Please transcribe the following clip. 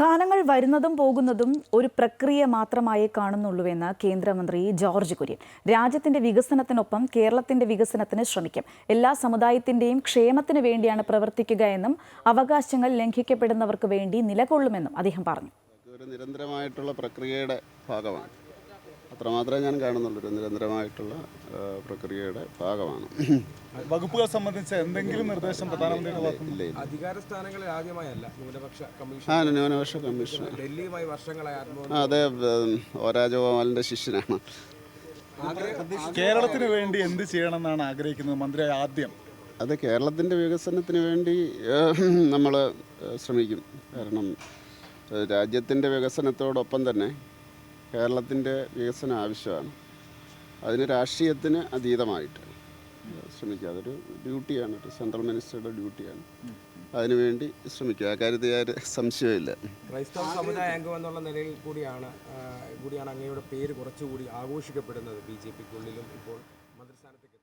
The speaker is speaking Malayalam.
സ്ഥാനങ്ങൾ വരുന്നതും പോകുന്നതും ഒരു പ്രക്രിയ മാത്രമായേ കാണുന്നുള്ളൂവെന്ന് കേന്ദ്രമന്ത്രി ജോർജ് കുര്യൻ. രാജ്യത്തിന്റെ വികസനത്തിനൊപ്പം കേരളത്തിന്റെ വികസനത്തിന് ശ്രമിക്കും. എല്ലാ സമുദായത്തിന്റെയും ക്ഷേമത്തിന് വേണ്ടിയാണ് പ്രവർത്തിക്കുക എന്നും അവകാശങ്ങൾ ലംഘിക്കപ്പെടുന്നവർക്ക് വേണ്ടി നിലകൊള്ളുമെന്നും അദ്ദേഹം പറഞ്ഞു. നിരന്തരമായിട്ടുള്ള പ്രക്രിയയുടെ ഭാഗമാണ്. അത്രമാത്രമേ ഞാൻ കാണുന്നുള്ളൂ. ഒരു നിരന്തരമായിട്ടുള്ള പ്രക്രിയയുടെ ഭാഗമാണ്. വകുപ്പുകൾ സംബന്ധിച്ച് എന്തെങ്കിലും നിർദ്ദേശം പ്രധാനമന്ത്രിയുടെ അധികാര സ്ഥാനങ്ങളിൽ ആദ്യമായല്ല ന്യൂനപക്ഷ കമ്മീഷൻ. ആ ന്യൂനപക്ഷ കമ്മീഷൻ. ഡൽഹിയുമായി വർഷങ്ങളായി ആ അതെ ഉം, ശിഷ്യനാണ്. കേരളത്തിന് വേണ്ടി എന്ത് ചെയ്യണമെന്നാണ് ആഗ്രഹിക്കുന്നത് മന്ത്രി ആദ്യം? അത് കേരളത്തിന്റെ വികസനത്തിന് വേണ്ടി നമ്മൾ ശ്രമിക്കും. കാരണം രാജ്യത്തിന്റെ വികസനത്തോടൊപ്പം തന്നെ കേരളത്തിന്റെ വികസന ആവശ്യമാണ്. അതിന് രാഷ്ട്രീയത്തിന് അതീതമായിട്ട്. ശ്രമിക്കുക. അതൊരു ഡ്യൂട്ടിയാണ്. ഒരു സെൻട്രൽ മിനിസ്റ്ററുടെ ഡ്യൂട്ടിയാണ്. അതിനുവേണ്ടി ശ്രമിക്കുക. ആ കാര്യത്തിൽ യാതൊരു സംശയമില്ല ക്രൈസ്തവ സമുദായ അംഗം എന്നുള്ള നിലയിൽ കൂടിയാണ് കൂടിയാണ് അങ്ങയുടെ പേര് കുറച്ചുകൂടി ആഘോഷിക്കപ്പെടുന്നത്. ബി ജെ പിക്കുള്ളിലും ഇപ്പോൾ മന്ത്രിസ്ഥാനത്തേക്ക്